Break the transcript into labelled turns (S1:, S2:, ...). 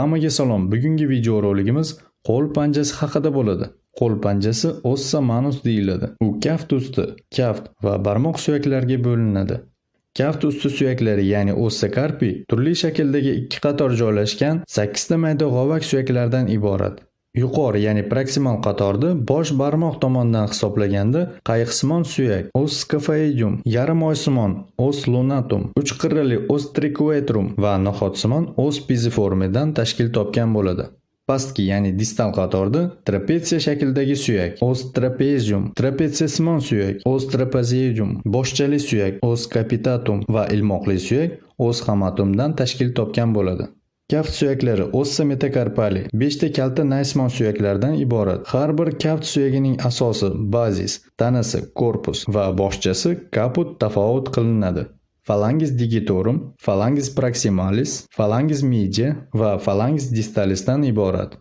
S1: Hammaga salom. Bugungi videorolikimiz qo'l panjasi haqida bo'ladi. Qo'l panjasi ossa manus deyiladi. U kaft usti, kaft va barmoq suyaklariga bo'linadi. Kaft usti suyaklari, ya'ni ossa carpi turli shakldagi ikki qator joylashgan 8 ta mayda g'ovak suyaklardan iborat. Yuqori, ya'ni proksimal qatorda bosh barmoq tomonidan hisoblaganda qayiqsimon suyak, os scaphoideum, yarim oysimon, os lunatum, uch qirrali os triquetrum va nohotsimon os pisiformidan tashkil topgan bo'ladi. Pastki, ya'ni distal qatorda trapetsiya shaklidagi suyak, os trapezium, trapetsiyasimon suyak, os trapezium, boshchali suyak, os capitatum va ilmoqli suyak, os hamatumdan tashkil topgan bo'ladi. Kaft suyaklari ossa metakarpali 5 ta kalta naysmon suyaklardan iborat. Har bir kaft suyagining asosi bazis, tanasi korpus va boshchasi kaput tafovut qilinadi. Phalanges digitorum, phalanges proximalis, phalanges media va phalanges distalisdan iborat.